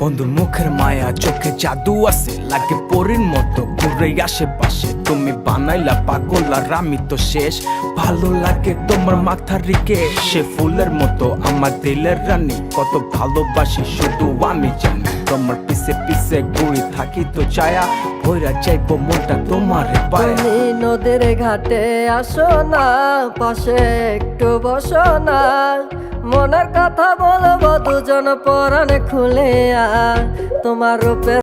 বন্ধুর মুখের মায়া, চোখে জাদু আছে, লাগে পরীর মতো ঘুরে আশেপাশে। তুমি বানাইলা পাগল আর আমি তো শেষ। ভালো লাগে তোমার মাথার রিকে সে ফুলের মতো আমার দিলের রানী। কত ভালোবাসি, শুধু আমি জানি, তোমার পিছে পিছে ঘুরে থাকি তো ছায়া। ভৈরা চাইব মনটা তোমার তুমি নদীর ঘাটে আসো না, পাশে একটু বসো না। মনের কথা বলব, দুজন পরাণ খুলে তোমার রূপে